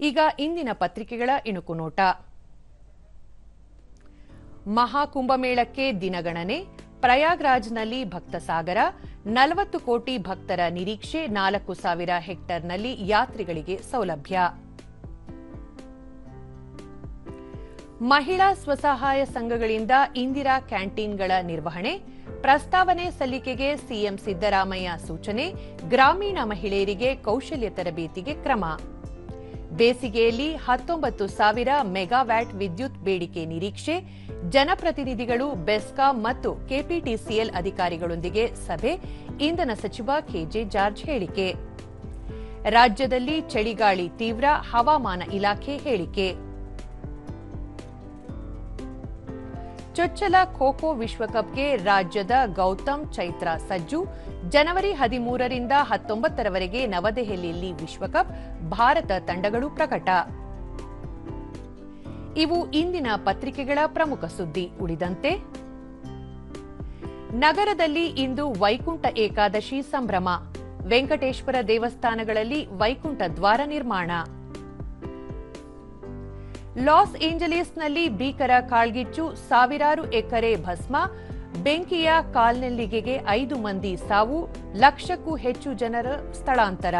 ಈಗ ಇಂದಿನ ಪತ್ರಿಕೆಗಳ ಇಣುಕು ನೋಟ. ಮಹಾಕುಂಭಮೇಳಕ್ಕೆ ದಿನಗಣನೆ, ಪ್ರಯಾಗ್ರಾಜ್ನಲ್ಲಿ ಭಕ್ತ ಸಾಗರ ನಲವತ್ತು ಕೋಟಿ ಭಕ್ತರ ನಿರೀಕ್ಷೆ, ನಾಲ್ಕು ಸಾವಿರ ಹೆಕ್ಟರ್ನಲ್ಲಿ ಯಾತ್ರಿಗಳಿಗೆ ಸೌಲಭ್ಯ. ಮಹಿಳಾ ಸ್ವಸಹಾಯ ಸಂಘಗಳಿಂದ ಇಂದಿರಾ ಕ್ಯಾಂಟೀನ್ಗಳ ನಿರ್ವಹಣೆ, ಪ್ರಸ್ತಾವನೆ ಸಲ್ಲಿಕೆಗೆ ಸಿಎಂ ಸಿದ್ದರಾಮಯ್ಯ ಸೂಚನೆ, ಗ್ರಾಮೀಣ ಮಹಿಳೆಯರಿಗೆ ಕೌಶಲ್ಯ ತರಬೇತಿಗೆ ಕ್ರಮ. ಬೇಸಿಗೆಯಲ್ಲಿ ಹತ್ತೊಂಬತ್ತು ಸಾವಿರ ಮೆಗಾವ್ಯಾಟ್ ವಿದ್ಯುತ್ ಬೇಡಿಕೆ ನಿರೀಕ್ಷೆ. ಜನಪ್ರತಿನಿಧಿಗಳು ಬೆಸ್ಕಾಂ ಮತ್ತು ಕೆಪಿಟಿಸಿಎಲ್ ಅಧಿಕಾರಿಗಳೊಂದಿಗೆ ಸಭೆ. ಇಂಧನ ಸಚಿವ ಕೆಜೆ ಜಾರ್ಜ್ ಹೇಳಿಕೆ. ರಾಜ್ಯದಲ್ಲಿ ಚಳಿಗಾಳಿ ತೀವ್ರ ಹವಾಮಾನ ಇಲಾಖೆ ಹೇಳಿಕೆ. ಚೊಚ್ಚಲ ಖೋಖೋ ವಿಶ್ವಕಪ್ಗೆ ರಾಜ್ಯದ ಗೌತಮ್ ಚೈತ್ರ ಸಜ್ಜು. ಜನವರಿ ಹದಿಮೂರರಿಂದ ಹತ್ತೊಂಬತ್ತರವರೆಗೆ ನವದೆಹಲಿಯಲ್ಲಿ ವಿಶ್ವಕಪ್, ಭಾರತ ತಂಡಗಳು ಪ್ರಕಟ. ಇವು ಇಂದಿನ ಪತ್ರಿಕೆಗಳ ಪ್ರಮುಖ ಸುದ್ದಿ. ಉಳಿದಂತೆ, ನಗರದಲ್ಲಿ ಇಂದು ವೈಕುಂಠ ಏಕಾದಶಿ ಸಂಭ್ರಮ. ವೆಂಕಟೇಶ್ವರ ದೇವಸ್ಥಾನಗಳಲ್ಲಿ ವೈಕುಂಠ ದ್ವಾರ ನಿರ್ಮಾಣ. ಲಾಸ್ ಏಂಜಲೀಸ್ನಲ್ಲಿ ಭೀಕರ ಕಾಳ್ಗಿಚ್ಚು, ಸಾವಿರಾರು ಎಕರೆ ಭಸ್ಮ, ಬೆಂಕಿಯ ಕಾಲ್ನೆಲ್ಲಿಗೆಗೆ ಐದು ಮಂದಿ ಸಾವು, ಲಕ್ಷಕ್ಕೂ ಹೆಚ್ಚು ಜನರ ಸ್ಥಳಾಂತರ.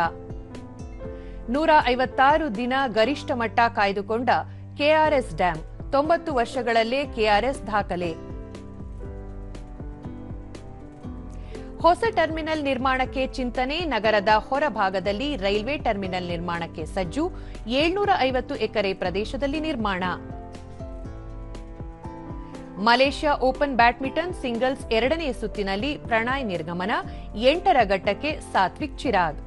ನೂರ ಐವತ್ತಾರು ದಿನ ಗರಿಷ್ಠ ಮಟ್ಟ ಕಾಯ್ದುಕೊಂಡ ಕೆಆರ್ಎಸ್ ಡ್ಯಾಂ, ತೊಂಬತ್ತು ವರ್ಷಗಳಲ್ಲೇ ಕೆಆರ್ಎಸ್ ದಾಖಲೆ. ಹೊಸ ಟರ್ಮಿನಲ್ ನಿರ್ಮಾಣಕ್ಕೆ ಚಿಂತನೆ ನಗರದ ಹೊರಭಾಗದಲ್ಲಿ ರೈಲ್ವೆ ಟರ್ಮಿನಲ್ ನಿರ್ಮಾಣಕ್ಕೆ ಸಜ್ಜು ಏಳ್ನೂರ ಐವತ್ತು ಎಕರೆ ಪ್ರದೇಶದಲ್ಲಿ ನಿರ್ಮಾಣ. ಮಲೇಷ್ಯಾ ಓಪನ್ ಬ್ಯಾಡ್ಮಿಂಟನ್ ಸಿಂಗಲ್ಸ್ ಎರಡನೇ ಸುತ್ತಿನಲ್ಲಿ ಪ್ರಣಾಯ್ ನಿರ್ಗಮನ, ಎಂಟರ ಘಟ್ಟಕ್ಕೆ ಸಾತ್ವಿಕ್ ಚಿರಾಗ್.